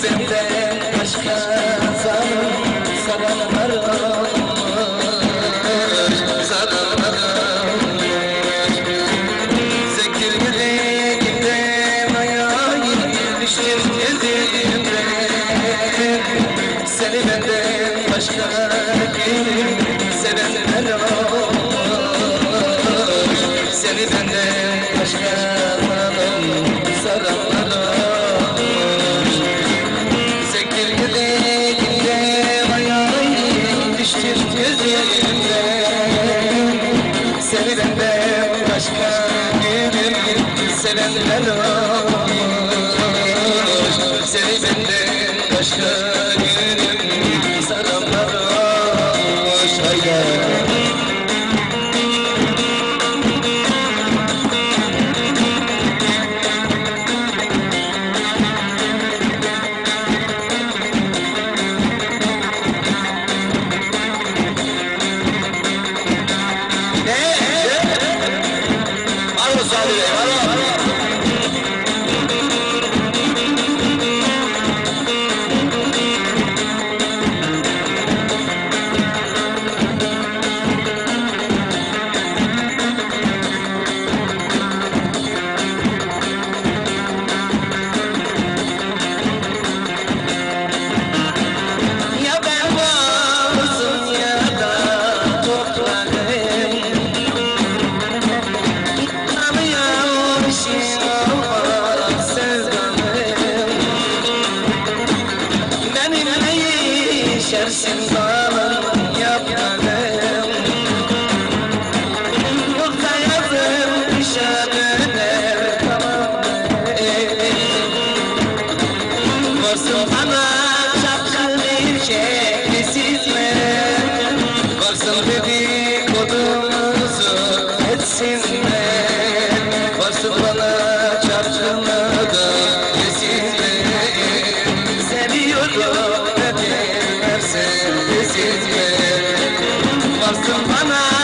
Seni benden başka olmuş Saranlar olmuş Zekir yüreğimde mayayı düşür yüzümde Seni benden başka bir sevenler olmuş Seni benden başka Seni benden başka gönül sevenler olmuş Seni benden başka shirts and bubbles. Bana